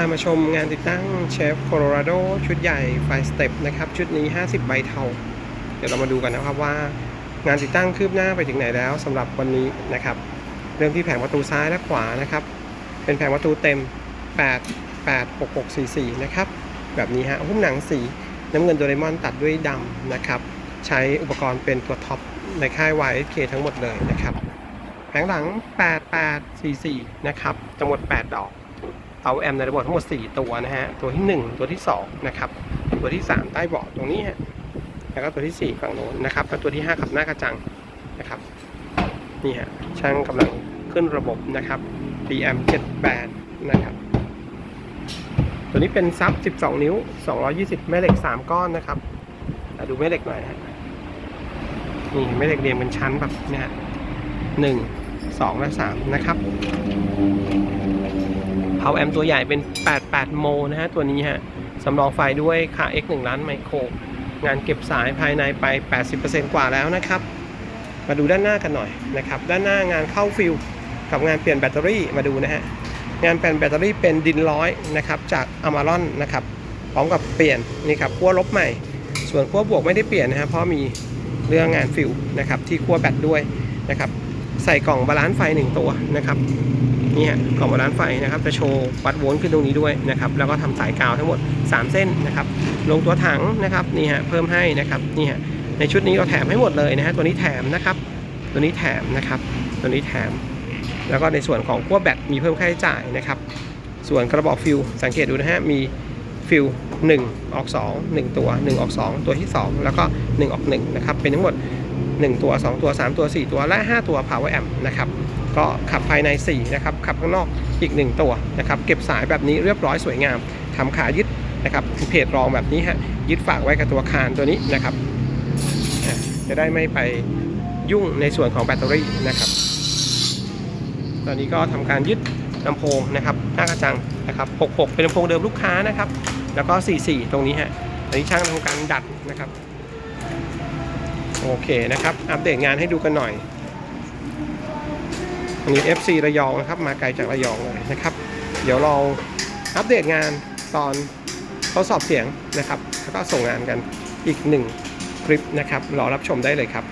ามาชมงานติดตั้งเชฟโคโลราโดชุดใหญ่ไฟสเต็ปนะครับ ชุดนี้ 50 ใบเทา เดี๋ยวเรามาดูกันนะครับว่างานติดตั้งคืบหน้าไปถึงไหนแล้วสำหรับวันนี้นะครับ เริ่มที่แผงประตูซ้ายและขวานะครับ เป็นแผงประตูเต็ม 8 8 6 6 4 4 นะครับ แบบนี้ฮะหุ้มหนังสีน้ำเงินโดเรมอนตัดด้วยดำนะครับ ใช้อุปกรณ์เป็นตัวท็อปในค่าย YSK ทั้งหมดเลยนะครับ แผงหลัง 8844 นะครับจำนวน8ดอก เตาแอมในระบบทั้งหมด 4 ตัวนะฮะ ตัวที่ 1 ตัวที่ 2 นะครับ ตัวที่ 3 ใต้เบาะตรงนี้ฮะ แล้วก็ตัวที่ 4 ฝั่งโน้นนะครับ แล้วตัวที่ 5 ขับหน้ากระจังนะครับ นี่ฮะ ช่างกำลังขึ้นระบบนะครับ BM 78นะครับ ตัวนี้เป็นซับ 12 นิ้ว 220 แม่เหล็ก 3 ก้อนนะครับดูแม่เหล็กหน่อยฮะ นี่แม่เหล็กเรียงเป็นชั้นแบบเนี้ยหนึ่งสองและสามนะครับ เผาแอมตัวใหญ่เป็น 88 โมนะฮะ ตัวนี้ฮะ สำรองไฟด้วยค่า X 1ล้านไมโคร งานเก็บสายภายในไป 80%กว่าแล้วนะครับ มาดูด้านหน้ากันหน่อยนะครับ ด้านหน้างานเข้าฟิลกับงานเปลี่ยนแบตเตอรี่มาดูนะฮะ งานเปลี่ยนแบตเตอรี่เป็นดินร้อยนะครับจากอมารอนนะครับ พร้อมกับเปลี่ยนนี่ครับขั้วลบใหม่ ส่วนขั้วบวกไม่ได้เปลี่ยนนะฮะเพราะมีเรื่องงานฟิลนะครับที่ขั้วแบตด้วยนะครับ ใส่กล่องบาลานซ์ไฟ 1 ตัวนะครับ นี่ฮะกล่องบาลานซ์ไฟนะครับจะโชว์วัดโวลต์ขึ้นตรงนี้ด้วยนะครับแล้วก็ทำสายกาวทั้งหมด 3 เส้นนะครับลงตัวถังนะครับนี่ฮะเพิ่มให้นะครับนี่ฮะในชุดนี้เราแถมให้หมดเลยนะฮะตัวนี้แถมนะครับ ตัวนี้แถมนะครับ ตัวนี้แถม แล้วก็ในส่วนของขั้วแบตมีเพิ่มค่าใช้จ่ายนะครับ ส่วนกระบอกฟิลสังเกตดูนะฮะมีฟิล1ออก 2 1 ตัว 1 ออก 2 ตัวที่ 2 แล้วก็ 1 ออก1นะครับเป็นทั้งหมด 1 ตัว 2 ตัว 3 ตัว 4 ตัวและ 5 ตัว power amp นะครับ ก็ขับภายใน 4 นะครับ ขับข้างนอกอีก 1 ตัวนะครับ เก็บสายแบบนี้เรียบร้อยสวยงามทำขายึดนะครับเพจรองแบบนี้ฮะ ยึดฝากไว้กับตัวคานตัวนี้นะครับ จะได้ไม่ไปยุ่งในส่วนของแบตเตอรี่นะครับ ตอนนี้ก็ทำการยึดลำโพงนะครับหน้ากระจังนะครับ 66 เป็นลำโพงเดิมลูกค้านะครับ แล้วก็ 44 ตรงนี้ฮะอันนี้ช่างทำการดัดนะครับ โอเคนะครับ อัปเดตงานให้ดูกันหน่อย นี้ FC ระยองนะครับมาไกลจากระยองเลยนะครับ เดี๋ยวเราอัปเดตงานตอนทดสอบเสียงนะครับ แล้วก็ส่งงานกันอีกหนึ่งคลิปนะครับรอรับชมได้เลยครับ